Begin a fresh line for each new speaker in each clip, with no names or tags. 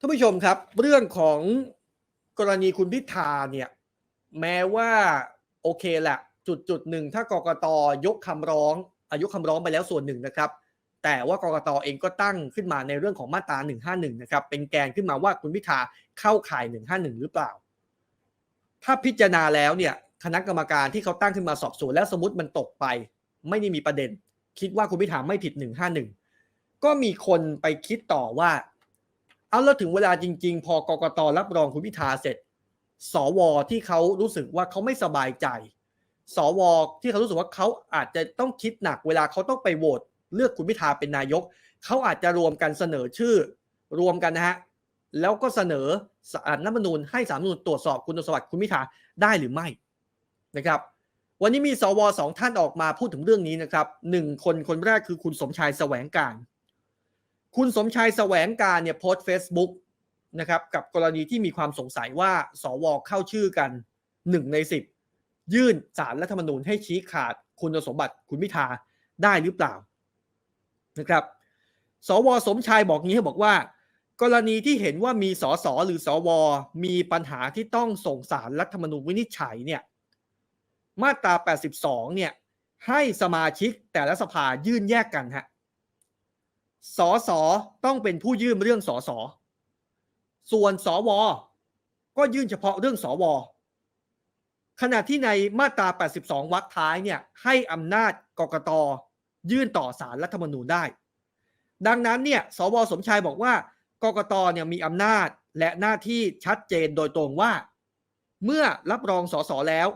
ท่านผู้ชมครับ เรื่องของกรณีคุณพิธาเนี่ยแม้ว่าโอเคแหละจุดจุดหนึ่งถ้ากกตยกคำร้อง อายุคำร้องไปแล้วส่วนหนึ่งนะครับ แต่ว่ากกตเองก็ตั้งขึ้นมาในเรื่องของมาตรา 151 นะครับ เป็นแกนขึ้นมาว่าคุณพิธาเข้าข่าย 151 หรือเปล่า ถ้าพิจารณาแล้วเนี่ยคณะกรรมการที่เขาตั้งขึ้นมาสอบสวนแล้วสมมติมันตกไป ไม่ได้มีประเด็น คิดว่าคุณพิธาไม่ผิด 151 ก็มีคนไปคิดต่อว่า เอาแล้วถึงเวลาจริง ๆ พอกกตรับรองคุณพิธาเสร็จ สวที่เขารู้สึกว่าเขาไม่สบายใจ สวที่เขารู้สึกว่าเขาอาจจะต้องคิดหนักเวลาเขาต้องไปโหวตเลือกคุณพิธาเป็นนายก เขาอาจจะรวมกันเสนอชื่อ รวมกันนะฮะแล้วก็เสนอสารรัฐมนูญให้สารรัฐมนูญตรวจสอบคุณสมบัติคุณพิธาได้หรือไม่นะครับ วันนี้มีสวสองท่านออกมาพูดถึงเรื่องนี้นะครับหนึ่งคนคนแรกคือคุณสมชายแสวงการ คุณสมชายแสวงการเนี่ยโพสต์ Facebook นะครับกับกรณีที่มีความสงสัยว่าสวเข้าชื่อกันหนึ่งในสิบยื่นสารรัฐธรรมนูญให้ชี้ขาดคุณสมบัติคุณพิธาได้หรือเปล่านะครับ สวสมชายบอกงี้บอกว่า กรณีที่เห็นว่ามีสสหรือสว มีปัญหาที่ต้องส่งสารรัฐธรรมนูญวินิจฉัยเนี่ยมาตรา 82 เนี่ยให้สมาชิกแต่ละสภายื่นแยกกันฮะ สอสอต้องเป็นผู้ยื่นเรื่องสอสอส่วนสวก็ยื่นเฉพาะเรื่องสวขณะที่ในมาตรา 82 วรรคท้ายเนี่ยให้อำนาจกกตยื่นต่อสารรัฐธรรมนูญได้ ดังนั้นเนี่ยสวสมชายบอกว่ากกตเนี่ยมีอำนาจและหน้าที่ชัดเจนโดยตรงว่า เมื่อรับรองสสแล้ว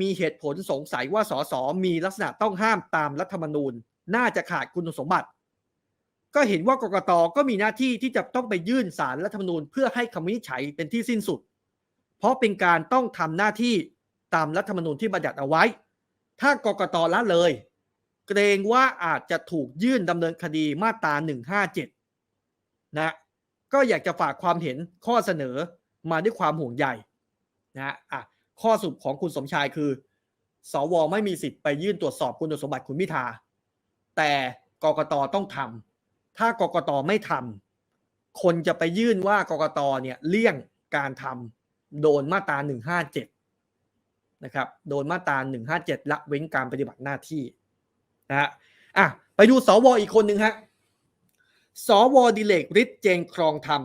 มีเหตุผลสงสัยว่าสสมีลักษณะต้องห้ามตามรัฐธรรมนูญ น่าจะขาดคุณสมบัติ ก็เห็นว่ากกตก็มีหน้าที่ที่จะต้องไปยื่นสารรัฐธรรมนูญเพื่อให้คำวินิจฉัยเป็นที่สิ้นสุด เพราะเป็นการต้องทำหน้าที่ตามรัฐธรรมนูญที่บัญญัติเอาไว้ ถ้ากกตละเลย เกรงว่าอาจจะถูกยื่นดำเนินคดีมาตรา 157 นะ ก็อยากจะฝากความเห็นข้อเสนอมาด้วยความห่วงใยนะอะข้อสรุปของคุณสมชายคือ สวไม่มีสิทธิ์ไปยื่นตรวจสอบคุณสมบัติคุณพิธาแต่กกตต้องทำ ถ้ากกตไม่ทำคนจะไปยื่นว่ากกตเนี่ยเลี่ยงการทำโดนมาตรา157นะครับ โดนมาตรา157ละเว้นการปฏิบัติหน้าที่นะฮะอะไปดูสวอีกคนหนึ่งฮะสวดิเลกฤทธิ์เจงครองธรรม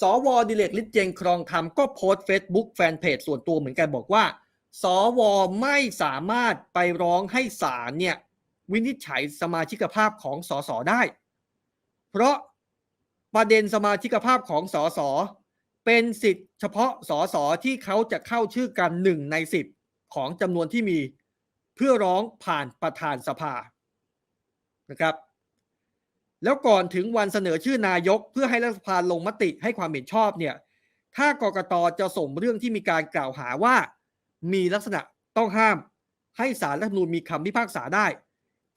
สวดิเลกฤทธิ์เจงครองธรรมก็โพสต์เฟซบุ๊กแฟนเพจส่วนตัวเหมือนกันบอกว่า สวไม่สามารถไปร้องให้ศาลเนี่ย วินิจฉัยสมาชิกภาพของสสได้ เพราะประเด็นสมาชิกภาพของสสเป็นสิทธิ์เฉพาะสสที่เขาจะเข้าชื่อกันหนึ่งในสิบของจำนวนที่มีเพื่อร้องผ่านประธานสภานะครับ แล้วก่อนถึงวันเสนอชื่อนายกเพื่อให้รัฐสภาลงมติให้ความเห็นชอบเนี่ยถ้ากกตจะส่งเรื่องที่มีการกล่าวหาว่า มีลักษณะต้องห้ามให้สารรัฐมนูญมีคำพิพากษาได้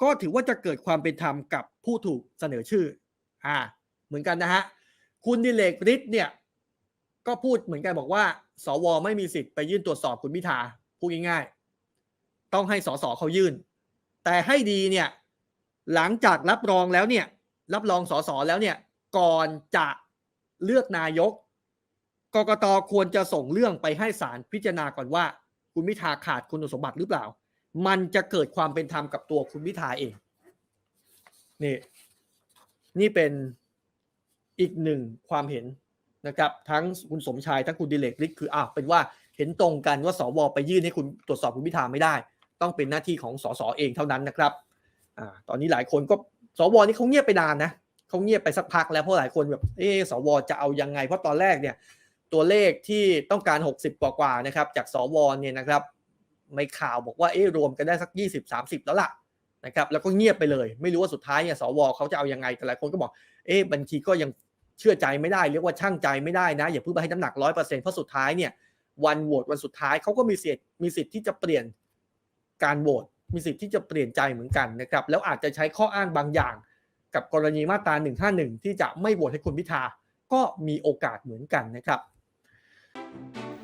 ก็ถือว่าจะเกิดความเป็นธรรมกับผู้ถูกเสนอชื่อ อ่า เหมือนกันนะฮะ คุณดิเลกฤทธิ์เนี่ย ก็พูดเหมือนกันบอกว่า สวไม่มีสิทธิ์ไปยื่นตรวจสอบคุณพิธาพูดง่ายๆ ต้องให้สสเขายื่น แต่ให้ดีเนี่ย หลังจากรับรองแล้วเนี่ย รับรองสสแล้วเนี่ย ก่อนจะเลือกนายก กกตควรจะส่งเรื่องไปให้ศาลพิจารณาก่อนว่า คุณพิธาขาดคุณสมบัติหรือเปล่า มันจะเกิดความเป็นธรรมกับตัวคุณพิธาเอง นี่ นี่เป็นอีกหนึ่งความเห็นนะครับ ทั้งคุณสมชายทั้งคุณดิเลกฤทธิ์คืออะเป็นว่าเห็นตรงกันว่าสวไปยื่นให้คุณตรวจสอบคุณพิธาไม่ได้ ต้องเป็นหน้าที่ของสสเองเท่านั้นนะครับอ่าตอนนี้หลายคนก็สวนี่เขาเงียบไปนานนะเขาเงียบไปสักพักแล้วเพราะหลายคนแบบเออสวจะเอายังไง เพราะตอนแรกเนี่ยตัวเลขที่ต้องการ 60 กว่ากว่านะครับ จากสวเนี่ยนะครับ ไม่ข่าวบอกว่าเออรวมกันได้สัก 20-30 แล้วล่ะนะครับแล้วก็เงียบไปเลย ไม่รู้ว่าสุดท้ายเนี่ยสวเขาจะเอายังไงแต่หลายคนก็บอกเอ๊ะบัญชีก็ยังเชื่อใจไม่ได้เรียกว่าช่างใจไม่ได้นะอย่าเพิ่งไปให้น้ำหนักร้อยเปอร์เซ็นต์เพราะสุดท้ายเนี่ยวันโหวตวันสุดท้ายเขาก็มีสิทธิ์มีสิทธิ์ที่จะเปลี่ยนการโหวตมีสิทธิ์ที่จะเปลี่ยนใจเหมือนกันนะครับแล้วอาจจะใช้ข้ออ้างบางอย่าง กับกรณีมาตรา151 ที่จะไม่โหวตให้คุณพิธาก็มีโอกาสเหมือนกันนะครับ